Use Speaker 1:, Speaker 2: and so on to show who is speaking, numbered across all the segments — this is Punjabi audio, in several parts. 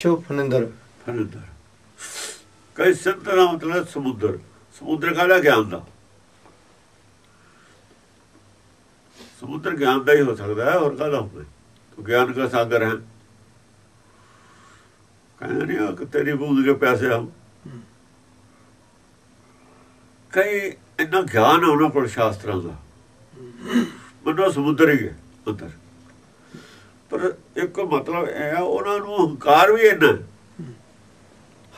Speaker 1: ਸ਼ੋ ਫਨਿੰਦਰ
Speaker 2: ਫਨਿੰਦਰ ਕਈ ਸਿੰਧ ਦਾ ਮਤਲਬ ਸਮੁੰਦਰ। ਸਮੁੰਦਰ ਕਾਹਦਾ ਗਿਆਨ ਦਾ? ਸਮੁੰਦਰ ਗਿਆਨ ਦਾ ਹੀ ਹੋ ਸਕਦਾ ਹੈ, ਹੋਰ ਕਾਹਦਾ ਹੋਵੇ? ਤੂੰ ਗਿਆਨ ਦਾ ਸਾਗਰ ਹੈ। ਕਹਿੰਦੇ ਨਹੀਂ ਕਿ ਤੇਰੀ ਬੂੰਦ ਕੇ ਪੈਸੇ ਹਮ ਕਈ ਇੰਨਾ ਗਿਆਨ ਉਹਨਾਂ ਕੋਲ ਸ਼ਾਸਤਰਾਂ ਦਾ। ਮਨੋ ਸਮੁੰਦਰ ਹੀ ਹੈ, ਅੰਦਰ। ਪਰ ਇੱਕ ਮਤਲਬ ਇਹ ਆ ਉਹਨਾਂ ਨੂੰ ਹੰਕਾਰ ਵੀ ਇੰਨਾ।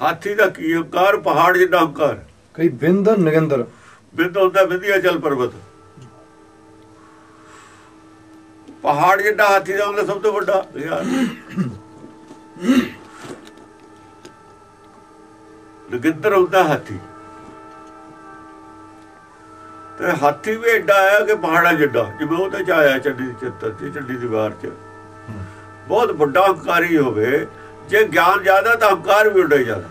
Speaker 2: ਹਾਥੀ ਦਾ ਕੀ ਹੰਕਾਰ ਪਹਾੜ ਜਿੱਡਾ ਹੰਕਾਰ?
Speaker 1: ਕਈ ਬਿੰਦ ਨਗੰਦਰ
Speaker 2: ਬਿੰਦ ਹੁੰਦਾ ਵਿਧਿਆ ਚਲ ਪਰਬਤ। ਪਹਾੜ ਜਿੱਡਾ ਹਾਥੀ ਦਾ ਹੁੰਦਾ ਸਭ ਤੋਂ ਵੱਡਾ। ਯਾਰ ਨਗਿੰਦਰ ਹੁੰਦਾ ਹਾਥੀ। ਤੇ ਹਾਥੀ ਵੀ ਐਡਾ ਆਇਆ ਕਿ ਪਹਾੜਾਂ ਜਿੱਡਾ। ਜਿਵੇਂ ਉਹ ਤੇ ਆਇਆ ਚੰਡੀ ਚਿੱਤਰ ਚ ਚੰਡੀ ਦੀ ਵਾਰ ਚ। ਬਹੁਤ ਵੱਡਾ ਹੰਕਾਰੀ ਹੋਵੇ, ਜੇ ਗਿਆਨ ਜ਼ਿਆਦਾ ਤਾਂ ਹੰਕਾਰ ਵੀ ਉੱਡੇ ਜ਼ਿਆਦਾ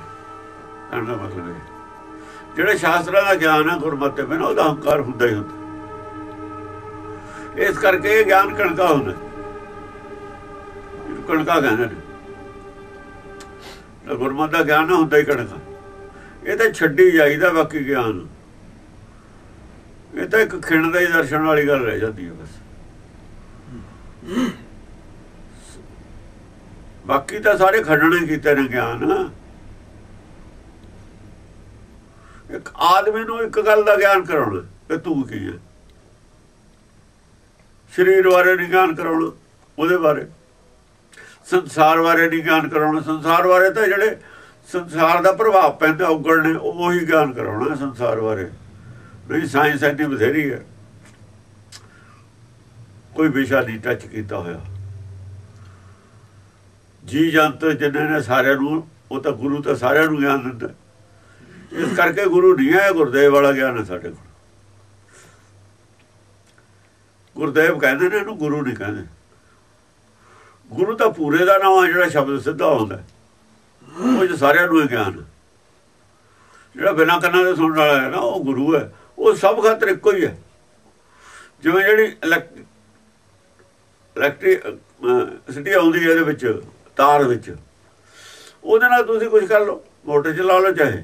Speaker 2: ਕਹਿੰਦਾ ਮਤਲਬ ਇਹ ਜਿਹੜੇ ਸ਼ਾਸਤਰਾਂ ਦਾ ਗਿਆਨ ਹੈ, ਗੁਰਮਤਿ ਬਿਨਾਂ ਉਹਦਾ ਹੰਕਾਰ ਹੁੰਦਾ ਹੀ ਹੁੰਦਾ। ਇਸ ਕਰਕੇ ਇਹ ਗਿਆਨ ਕਣਕਾ ਹੁੰਦਾ ਇਹਨੂੰ ਕਣਕਾ ਕਹਿੰਦੇ ਨੇ। ਤਾਂ ਗੁਰਮਤਿ ਦਾ ਗਿਆਨ ਨਾ ਹੁੰਦਾ ਹੀ ਕਣਕਾ। ਇਹ ਤਾਂ ਛੱਡੀ ਜਾਈਦਾ ਬਾਕੀ ਗਿਆਨ। ਇਹ ਤਾਂ ਇੱਕ ਖਿਣ ਹੀ ਦਰਸ਼ਨ ਵਾਲੀ ਗੱਲ ਰਹਿ ਜਾਂਦੀ ਹੈ ਬਸ। ਬਾਕੀ ਤਾਂ ਸਾਰੇ ਖੰਡਣੇ ਕੀਤੇ ਨੇ ਗਿਆਨ। ਇੱਕ ਆਦਮੀ ਨੂੰ ਇੱਕ ਗੱਲ ਦਾ ਗਿਆਨ ਕਰਾਉਣਾ ਕਿ ਤੂੰ ਕੀ ਹੈ? ਸਰੀਰ ਬਾਰੇ ਨਹੀਂ ਗਿਆਨ ਕਰਾਉਣਾ, ਉਹਦੇ ਬਾਰੇ। ਸੰਸਾਰ ਬਾਰੇ ਨਹੀਂ ਗਿਆਨ ਕਰਾਉਣਾ, ਸੰਸਾਰ ਬਾਰੇ ਤਾਂ ਜਿਹੜੇ ਸੰਸਾਰ ਦਾ ਪ੍ਰਭਾਵ ਪੈਂਦਾ ਉਗੜ ਨੇ, ਉਹੀ ਗਿਆਨ ਕਰਾਉਣਾ ਸੰਸਾਰ ਬਾਰੇ। ਨਹੀਂ ਸਾਇੰਸ ਐਨੀ ਬਥੇਰੀ ਹੈ। ਕੋਈ ਵਿਸ਼ਾ ਨਹੀਂ ਟੱਚ ਕੀਤਾ ਹੋਇਆ। ਜੀ ਜੰਤ ਜਿੰਨੇ ਨੇ ਸਾਰਿਆਂ ਨੂੰ, ਉਹ ਤਾਂ ਗੁਰੂ ਤਾਂ ਸਾਰਿਆਂ ਨੂੰ ਗਿਆਨ ਦਿੰਦਾ। ਇਸ ਕਰਕੇ ਗੁਰੂ ਨਹੀਂ ਹੈ ਗੁਰਦੇਵ ਵਾਲਾ ਗਿਆਨ ਹੈ ਸਾਡੇ ਕੋਲ। ਗੁਰਦੇਵ ਕਹਿੰਦੇ ਨੇ, ਇਹਨੂੰ ਗੁਰੂ ਨਹੀਂ ਕਹਿੰਦੇ। ਗੁਰੂ ਤਾਂ ਪੂਰੇ ਦਾ ਨਾਮ ਹੈ ਜਿਹੜਾ ਸ਼ਬਦ ਸਿੱਧਾ ਹੁੰਦਾ। ਉਹ ਜੋ ਸਾਰਿਆਂ ਨੂੰ ਗਿਆਨ ਜਿਹੜਾ ਬਿਨਾਂ ਕੰਨਾਂ ਦੇ ਸੁਣਨ ਵਾਲਾ ਹੈ ਨਾ, ਉਹ ਗੁਰੂ ਹੈ। ਉਹ ਸਭ ਖਾਤਰ ਇੱਕੋ ਹੀ ਹੈ। ਜਿਵੇਂ ਜਿਹੜੀ ਇਲੈਕਟ੍ਰਿਸਿਟੀ ਆਉਂਦੀ ਹੈ ਇਹਦੇ ਵਿੱਚ। ਤਾਰ ਵਿੱਚ। ਉਹਦੇ ਨਾਲ ਤੁਸੀਂ ਕੁਝ ਕਰ ਲਓ, ਮੋਟਰ ਚਲਾ ਲਓ ਚਾਹੇ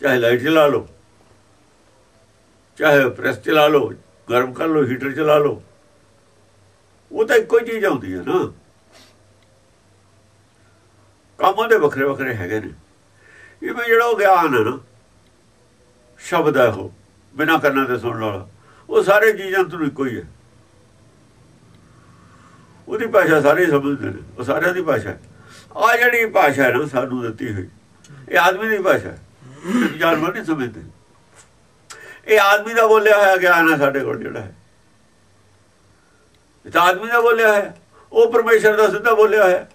Speaker 2: ਚਾਹੇ ਲਾਈਟ ਚਲਾ ਲਓ, ਚਾਹੇ ਪ੍ਰੈਸ ਚਲਾ ਲਓ, ਗਰਮ ਕਰ ਲਓ, ਹੀਟਰ ਚਲਾ ਲਓ। ਉਹ ਤਾਂ ਇੱਕੋ ਚੀਜ਼ ਆਉਂਦੀ ਹੈ ਨਾ। ਕੰਮ ਦੇ ਵੱਖਰੇ ਵੱਖਰੇ ਹੈਗੇ ਨੇ। ਇਹ ਵੀ ਜਿਹੜਾ ਉਹ ਗਿਆਨ ਹੈ ਨਾ, ਸ਼ਬਦ ਹੈ ਉਹ, ਬਿਨਾ ਕੰਨਾਂ ਤੇ ਸੁਣਨ ਵਾਲਾ। ਉਹ ਸਾਰੇ ਚੀਜ਼ਾਂ ਤੋਂ ਇੱਕੋ ਹੀ ਹੈ ਉਹਦੀ ਭਾਸ਼ਾ ਸਾਰੇ ਸਮਝਦੇ ਨੇ, ਉਹ ਸਾਰਿਆਂ ਦੀ ਭਾਸ਼ਾ ਹੈ। ਆ ਜਿਹੜੀ ਭਾਸ਼ਾ ਹੈ ਨਾ, ਸਾਨੂੰ ਦਿੱਤੀ ਹੋਈ, ਇਹ ਆਦਮੀ ਦੀ ਭਾਸ਼ਾ ਜਾਨਵਰ ਨਹੀਂ ਸਮਝਦੇ। ਇਹ ਆਦਮੀ ਦਾ ਬੋਲਿਆ ਹੋਇਆ ਗਿਆਨ ਹੈ ਸਾਡੇ ਕੋਲ ਜਿਹੜਾ ਹੈ। ਇਹ ਤਾਂ ਆਦਮੀ ਦਾ ਬੋਲਿਆ ਹੈ। ਉਹ ਪਰਮੇਸ਼ਰ ਦਾ ਸਿੱਧਾ ਬੋਲਿਆ ਹੈ।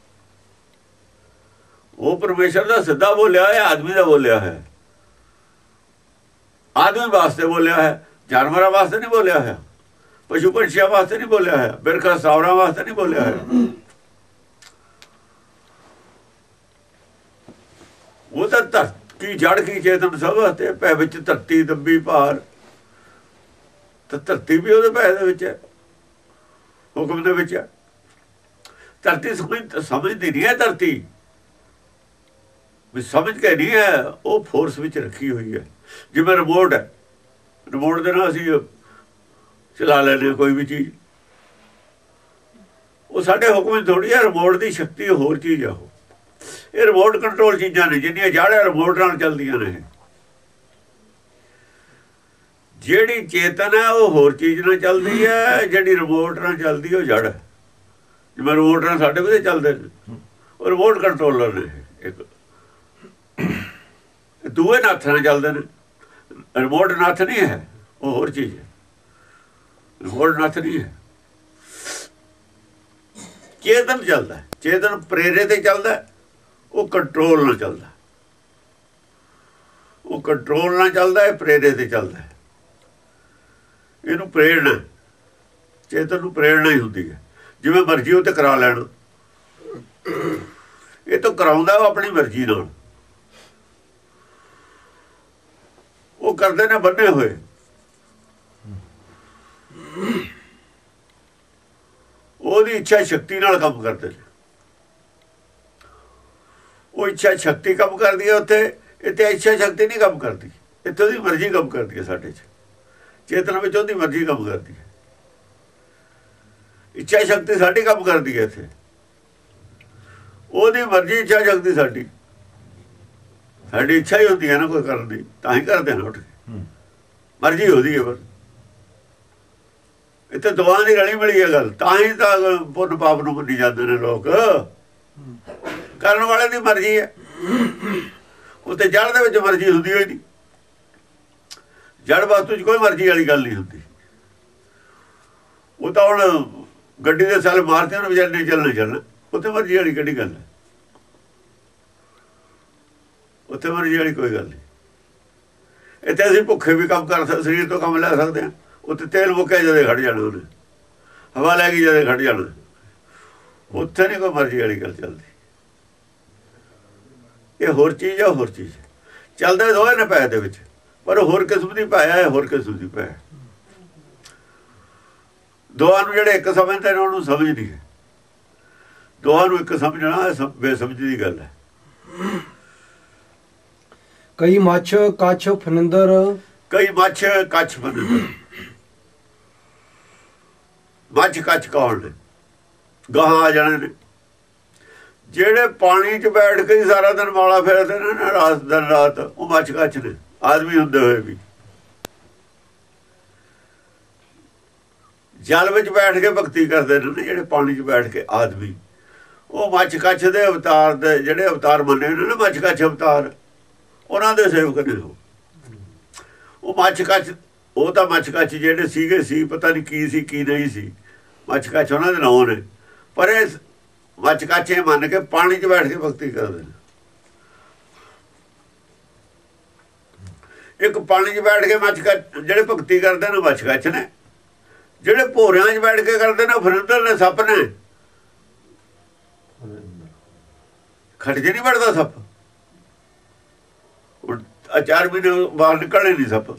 Speaker 2: ਉਹ ਪਰਮੇਸ਼ਰ ਦਾ ਸਿੱਧਾ ਬੋਲਿਆ ਹੈ ਆਦਮੀ ਦਾ ਬੋਲਿਆ ਹੈ। ਆਦਮੀ ਵਾਸਤੇ ਬੋਲਿਆ ਹੈ ਜਾਨਵਰਾਂ ਵਾਸਤੇ ਨਹੀਂ ਬੋਲਿਆ ਹੈ ਪਸ਼ੂ ਪੰਛੀਆਂ ਵਾਸਤੇ ਨਹੀਂ ਬੋਲਿਆ ਹੋਇਆ ਬਿਰਖਾ ਸਾਵਰਾਂ ਵਾਸਤੇ ਨਹੀਂ ਬੋਲਿਆ ਹੋਇਆ ਉਹ ਤਾਂ ਧਰਤੀ ਜੜ ਕੀ ਚੇਤਨ ਸਭ ਤੇ ਪੈ ਵਿੱਚ ਧਰਤੀ ਦੱਬੀ ਭਾਰ ਤਾਂ ਧਰਤੀ ਵੀ ਉਹਦੇ ਪੈ ਦੇ ਵਿੱਚ ਹੈ ਹੁਕਮ ਦੇ ਵਿੱਚ ਹੈ ਧਰਤੀ ਸਮਝ ਸਮਝਦੀ ਨਹੀਂ ਹੈ ਧਰਤੀ ਵੀ ਸਮਝ ਕੇ ਨਹੀਂ ਹੈ ਉਹ ਫੋਰਸ ਵਿੱਚ ਰੱਖੀ ਹੋਈ ਹੈ ਜਿਵੇਂ ਰਿਮੋਟ ਹੈ ਰਿਮੋਟ ਦੇ ਨਾਲ ਅਸੀਂ ਚਲਾ ਲੈਂਦੇ ਕੋਈ ਵੀ ਚੀਜ਼। ਉਹ ਸਾਡੇ ਹੁਕਮ ਵਿੱਚ ਥੋੜੀ ਹੈ ਰਿਮੋਟ ਦੀ ਸ਼ਕਤੀ ਹੋਰ ਚੀਜ਼ ਆ ਉਹ। ਇਹ ਰਿਮੋਟ ਕੰਟਰੋਲ ਚੀਜ਼ਾਂ ਨੇ, ਜਿੰਨੀਆਂ ਜਾੜਿਆ ਰਿਮੋਟ ਨਾਲ ਚੱਲਦੀਆਂ ਨੇ ਜਿਹੜੀ ਚੇਤਨ ਹੈ, ਉਹ ਹੋਰ ਚੀਜ਼ ਨਾਲ ਚੱਲਦੀ ਹੈ, ਜਿਹੜੀ ਰਿਮੋਟ ਨਾਲ ਚੱਲਦੀ ਉਹ ਜੜ ਹੈ। ਜਿਵੇਂ ਰਿਮੋਟ ਨਾਲ ਸਾਡੇ ਕੋਲ ਚੱਲਦੇ ਨੇ। ਉਹ ਰਿਮੋਟ ਕੰਟਰੋਲਰ ਨੇ ਇੱਕ। ਦੂਏ ਨੱਥ ਨਾਲ ਚੱਲਦੇ ਨੇ। ਰਿਮੋਟ ਨੱਥ ਨਹੀਂ ਹੈ, ਉਹ ਹੋਰ ਚੀਜ਼ ਹੈ। ਰਿਮੋਟ ਨੱਥ ਨਹੀਂ ਹੈ। ਚੇਤਨ ਚੱਲਦਾ ਚੇਤਨ ਪ੍ਰੇਰੇ ਤੇ ਚੱਲਦਾ ਉਹ ਕੰਟਰੋਲ ਨਾਲ ਚੱਲਦਾ ਉਹ ਕੰਟਰੋਲ ਨਾਲ ਚੱਲਦਾ ਹੈ, ਪ੍ਰੇਰੇ ਤੇ ਚੱਲਦਾ ਇਹਨੂੰ ਪ੍ਰੇਰਣਾ ਚੇਤਨ ਨੂੰ ਪ੍ਰੇਰਣਾ ਹੀ ਹੁੰਦੀ ਹੈ। ਜਿਵੇਂ ਮਰਜ਼ੀ ਉਹ ਤੇ ਕਰਾ ਲੈਣ। ਇਹ ਤਾਂ ਕਰਾਉਂਦਾ ਉਹ ਆਪਣੀ ਮਰਜ਼ੀ ਨਾਲ। ਉਹ ਕਰਦੇ ਨੇ ਬੰਨੇ ਹੋਏ। ਉਹਦੀ ਇੱਛਾ ਸ਼ਕਤੀ ਨਾਲ ਕੰਮ ਕਰਦੇ ਨੇ। ਉਹ ਇੱਛਾ ਸ਼ਕਤੀ ਕੰਮ ਕਰਦੀ ਹੈ ਉੱਥੇ ਇੱਥੇ ਇੱਛਾ ਸ਼ਕਤੀ ਨਹੀਂ ਕੰਮ ਕਰਦੀ। ਇੱਥੇ ਉਹਦੀ ਮਰਜ਼ੀ ਕੰਮ ਕਰਦੀ ਹੈ ਸਾਡੇ 'ਚ। ਚੇਤਨਾ ਵਿੱਚ ਉਹਦੀ ਮਰਜ਼ੀ ਕੰਮ ਕਰਦੀ ਹੈ। ਇੱਛਾ ਸ਼ਕਤੀ ਸਾਡੀ ਕੰਮ ਕਰਦੀ ਹੈ ਇੱਥੇ। ਉਹਦੀ ਮਰਜ਼ੀ ਇੱਛਾ ਸ਼ਕਤੀ ਸਾਡੀ। ਸਾਡੀ ਇੱਛਾ ਹੀ ਹੁੰਦੀ ਹੈ ਨਾ ਕੋਈ ਕਰਨ ਦੀ ਤਾਂ ਹੀ ਕਰਦੇ ਨੇ ਉੱਠ ਕੇ। ਮਰਜ਼ੀ ਉਹਦੀ ਹੈ ਬਸ। ਇੱਥੇ ਦੁਆ ਦੀ ਰਲੀ ਮਿਲੀ ਹੈ ਗੱਲ। ਤਾਂ ਹੀ ਤਾਂ ਪੁੰਨ ਪਾਪ ਨੂੰ ਮੰਨੀ ਜਾਂਦੇ ਨੇ ਲੋਕ। ਕਰਨ ਵਾਲੇ ਦੀ ਮਰਜ਼ੀ ਹੈ। ਉੱਤੇ ਜੜ ਦੇ ਵਿੱਚ ਮਰਜ਼ੀ ਹੁੰਦੀ ਹੋਈ ਨਹੀਂ। ਜੜ ਵਸਤੂ 'ਚ ਕੋਈ ਮਰਜ਼ੀ ਵਾਲੀ ਗੱਲ ਨਹੀਂ ਹੁੰਦੀ। ਉਹ ਤਾਂ ਹੁਣ ਗੱਡੀ ਦੇ ਸਾਲ ਮਾਰਦੇ ਉਹਨੂੰ ਵਿਚਾਰੇ ਨੇ ਚੱਲਣਾ ਚੱਲਣਾ। ਉੱਥੇ ਮਰਜ਼ੀ ਵਾਲੀ ਕਿਹੜੀ ਗੱਲ ਹੈ? ਉੱਥੇ ਮਰਜ਼ੀ ਵਾਲੀ ਕੋਈ ਗੱਲ ਨਹੀਂ। ਇੱਥੇ ਅਸੀਂ ਭੁੱਖੇ ਵੀ ਕੰਮ ਕਰ ਸਕਦੇ ਸਰੀਰ ਤੋਂ ਕੰਮ ਲੈ ਸਕਦੇ ਹਾਂ। ਉੱਥੇ ਤੇਲ ਮੁੱਕਿਆ ਜਦੇ ਖੜ ਜਾਣਾ ਉਹਨੇ ਹਵਾ ਲੈ ਗਈ ਜਦੇ ਖੜ ਜਾਣਾ ਉੱਥੇ ਨਹੀਂ ਕੋਈ ਮਰਜ਼ੀ ਵਾਲੀ ਗੱਲ ਚੱਲਦੀ। ਇਹ ਹੋਰ ਚੀਜ਼ ਆ ਹੋਰ ਚੀਜ਼। ਚੱਲਦੇ ਦੋਵੇਂ ਨੇ ਪੈ ਦੇ ਵਿੱਚ। ਪਰ ਹੋਰ ਕਿਸਮ ਦੀ ਪਾਇਆ ਹੈ ਹੋਰ ਕਿਸਮ ਦੀ ਪਾਇਆ ਦੋਹਾਂ ਨੂੰ ਜਿਹੜੇ ਇੱਕ ਸਮਝਦੇ ਨੇ ਉਹਨੂੰ ਸਮਝ ਨਹੀਂ ਹੈ। ਦੋਹਾਂ ਨੂੰ ਇੱਕ ਸਮਝਣਾ ਇਹ ਬੇਸਮਝ ਦੀ ਗੱਲ ਹੈ।
Speaker 1: ਕਈ ਮੱਛ ਕੱਛ ਫਨਿੰਦਰ।
Speaker 2: ਕਈ ਮੱਛ ਕੱਛ ਬੰਦੇ ਮੱਛ ਕੱਛ ਕੌਣ ਨੇ ਗਾਹਾਂ ਆ ਜਾਣੇ ਨੇ। ਜਿਹੜੇ ਪਾਣੀ 'ਚ ਬੈਠ ਕੇ ਸਾਰਾ ਦਿਨ ਵਾਲਾ ਫਿਰਦੇ ਨੇ, ਨਾ ਰਾਤ, ਦਿਨ ਰਾਤ ਉਹ ਮੱਛ ਕੱਛ ਨੇ, ਆਦਮੀ ਹੁੰਦੇ ਹੋਏ ਵੀ। ਜਲ ਵਿੱਚ ਬੈਠ ਕੇ ਭਗਤੀ ਕਰਦੇ ਨੇ ਜਿਹੜੇ ਪਾਣੀ 'ਚ ਬੈਠ ਕੇ ਆਦਮੀ। ਉਹ ਮੱਛ ਕੱਛ ਦੇ ਅਵਤਾਰ ਦੇ ਜਿਹੜੇ ਅਵਤਾਰ ਮੰਨੇ ਨੇ ਨਾ ਮੱਛ ਕੱਛ ਅਵਤਾਰ, ਉਹਨਾਂ ਦੇ ਸੇਵਕ ਨੇ ਉਹ। ਉਹ ਮੱਛ ਕੱਛ ਉਹ ਤਾਂ ਮੱਛ ਕੱਛ ਜਿਹੜੇ ਸੀਗੇ ਸੀ, ਪਤਾ ਨਹੀਂ ਕੀ ਸੀ, ਕੀ ਨਹੀਂ ਸੀ। ਮੱਛ ਕੱਛ ਉਹਨਾਂ ਦੇ। ਨਾਂ ਨੇ ਪਰ ਇਹ ਮੱਛ ਕੱਛ ਮੰਨ ਕੇ ਪਾਣੀ 'ਚ ਬੈਠ ਕੇ ਭਗਤੀ ਕਰਦੇ ਨੇ। ਇੱਕ ਪਾਣੀ 'ਚ ਬੈਠ ਕੇ ਮੱਛ ਕੱਛ ਜਿਹੜੇ ਭਗਤੀ ਕਰਦੇ ਨੇ ਮੱਛ ਕੱਛ ਨੇ। ਜਿਹੜੇ ਭੋਰਿਆਂ 'ਚ ਬੈਠ ਕੇ ਕਰਦੇ ਨੇ ਉਹ ਫਰਿੰਦਰ ਨੇ, ਸੱਪ ਨੇ। ਖੜ ਜੇ ਨਹੀਂ ਵੜਦਾ ਸੱਪ। ਹੁਣ ਆਹ ਚਾਰ ਮਹੀਨੇ ਬਾਹਰ ਨਿਕਲਣੇ ਨਹੀਂ ਸੱਪ।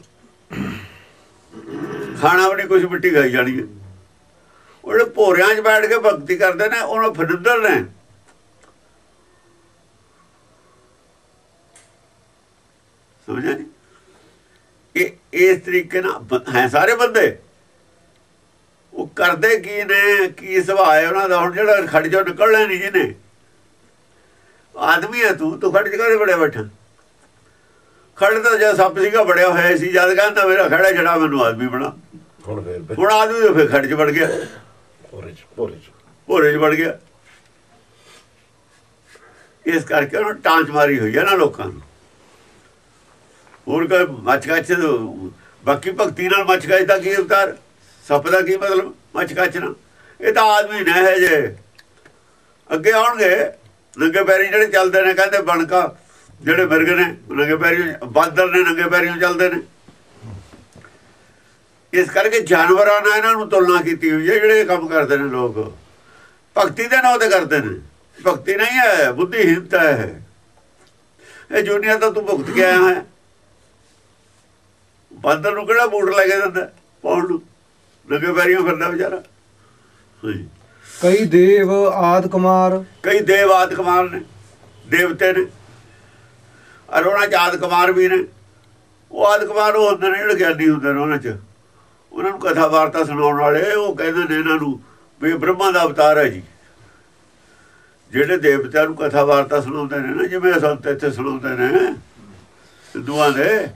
Speaker 2: ਖਾਣਾ ਵੀ ਨਹੀਂ ਕੁਝ ਮਿੱਟੀ ਖਾਈ ਜਾਣੀ ਹੈ। ਉਹ ਜਿਹੜੇ ਭੋਰਿਆਂ 'ਚ ਬੈਠ ਕੇ ਭਗਤੀ ਕਰਦੇ ਨੇ ਉਹਨਾਂ ਫਰਿੰਦਰ ਨੇ। ਸਮਝਿਆ ਨਹੀਂ ਇਹ ਇਸ ਤਰੀਕੇ ਨਾਲ ਹੈ ਸਾਰੇ ਬੰਦੇ? ਉਹ ਕਰਦੇ ਕੀ ਨੇ ਕੀ ਸੁਭਾਅ ਹੈ ਉਹਨਾਂ ਦਾ? ਹੁਣ ਜਿਹੜਾ ਖੜ ਜਾ ਨਿਕਲਣਾ ਨਹੀਂ ਜਿਹਨੇ ਆਦਮੀ ਹੈ ਤੂੰ ਤੂੰ ਖੜ ਜਗਾ ਦੇ ਬੜੇ ਬੈਠਾ? ਖੜ ਤਾਂ ਜਦ ਸੱਪ ਸੀਗਾ ਬੜਿਆ ਹੋਇਆ ਸੀ। ਜਦ ਕਹਿੰਦਾ ਮੇਰਾ ਖੜਾ ਜੜਾ ਮੈਨੂੰ ਆਦਮੀ ਬਣਾ।
Speaker 3: ਹੁਣ ਫੇਰ ਬਈ
Speaker 2: ਹੁਣ ਆਦਮੀ ਫਿਰ ਖੜ ਚ ਵੜ ਗਿਆ।
Speaker 3: ਪੋਰੇ ਚ ਪੋਰੇ ਚ।
Speaker 2: ਭੋਰੇ ਚ ਵੜ ਗਿਆ। ਇਸ ਕਰਕੇ ਉਹਨੂੰ ਟਾਂਚ ਮਾਰੀ ਹੋਈ ਹੈ ਨਾ ਲੋਕਾਂ ਨੂੰ। ਹੋਰ ਕੋਈ ਮੱਛਕਾਚ ਬਾਕੀ ਭਗਤੀ ਨਾਲ ਮੱਛਕਾਚ ਦਾ ਕੀ ਅਵਤਾਰ? ਸੱਪ ਦਾ ਕੀ ਮਤਲਬ? ਮੱਛਕਾਚ ਨਾਲ। ਇਹ ਤਾਂ ਆਦਮੀ ਨੇ ਹੈ ਜੇ। ਅੱਗੇ ਆਉਣਗੇ, ਨੰਗੇ ਪੈਰੀ ਜਿਹੜੇ ਚੱਲਦੇ ਨੇ, ਕਹਿੰਦੇ ਬਣਕਾ, ਜਿਹੜੇ ਮਿਰਗ ਨੇ, ਨੰਗੇ ਪੈਰੀ, ਬਾਦਰ ਨੇ, ਨੰਗੇ ਪੈਰੀਆਂ ਚੱਲਦੇ ਨੇ। ਇਸ ਕਰਕੇ ਜਾਨਵਰਾਂ ਨਾਲ ਇਹਨਾਂ ਨੂੰ ਤੁਲਨਾ ਕੀਤੀ ਹੋਈ ਹੈ ਜਿਹੜੇ ਕੰਮ ਕਰਦੇ ਨੇ ਲੋਕ। ਭਗਤੀ ਦੇ ਨਾਂ ਤੇ ਕਰਦੇ ਨੇ। ਭਗਤੀ ਨਹੀਂ ਹੈ ਬੁੱਧੀਹੀਨਤਾ ਹੈ। ਇਹ ਜੁਨੀਆ ਤਾਂ ਤੂੰ ਭੁਗਤ ਕੇ ਆਇਆ ਹੈ। ਬਾਂਦਰ ਨੂੰ ਕਿਹੜਾ ਬੂਟ ਲੈ ਕੇ ਦਿੰਦਾ ਪਾਉਣ ਨੂੰ? ਲੱਗੇ ਪੈਰੀਆਂ ਫਿਰਦਾ ਵਿਚਾਰਾ।
Speaker 1: ਕਈ ਦੇਵ ਆਦ ਕੁਮਾਰ।
Speaker 2: ਕਈ ਦੇਵ ਆਦ ਕੁਮਾਰ ਨੇ ਦੇਵਤੇ ਨੇ। ਉਹਨਾਂ ਚ ਆਦ ਕੁਮਾਰ ਵੀ ਨੇ। ਉਹ ਆਦ ਕੁਮਾਰ ਉਹ ਹੁੰਦੇ ਨੇ ਜਿਹੜੇ ਗਿਆਨੀ ਹੁੰਦੇ ਨੇ ਉਹਨਾਂ ਚ। ਉਹਨਾਂ ਨੂੰ ਕਥਾ ਵਾਰਤਾ ਸੁਣਾਉਣ ਵਾਲੇ, ਉਹ ਕਹਿੰਦੇ ਨੇ ਇਹਨਾਂ ਨੂੰ ਵੀ ਬ੍ਰਹਮਾ ਦਾ ਅਵਤਾਰ ਹੈ ਜੀ। ਜਿਹੜੇ ਦੇਵਤਿਆਂ ਨੂੰ ਕਥਾ ਵਾਰਤਾ ਸੁਣਾਉਂਦੇ ਨੇ ਨਾ, ਜਿਵੇਂ ਸੰਤ ਇੱਥੇ ਸੁਣਾਉਂਦੇ ਨੇ, ਹਿੰਦੂਆਂ ਦੇ,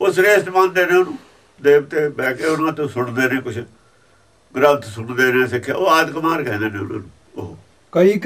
Speaker 2: ਉਹ ਸ੍ਰੇਸ਼ਟ ਮੰਨਦੇ ਨੇ ਉਹਨੂੰ। ਦੇਵਤੇ ਬਹਿ ਕੇ ਉਹਨਾਂ ਤੋਂ ਸੁਣਦੇ ਨੇ ਕੁਝ ਗ੍ਰੰਥ ਸੁਣਦੇ ਨੇ, ਸਿੱਖਿਆ, ਉਹ ਆਦਿ ਕੁਮਾਰ ਕਹਿੰਦੇ ਨੇ ਉਹਨਾਂ ਨੂੰ, ਉਹ।
Speaker 1: ਕਈ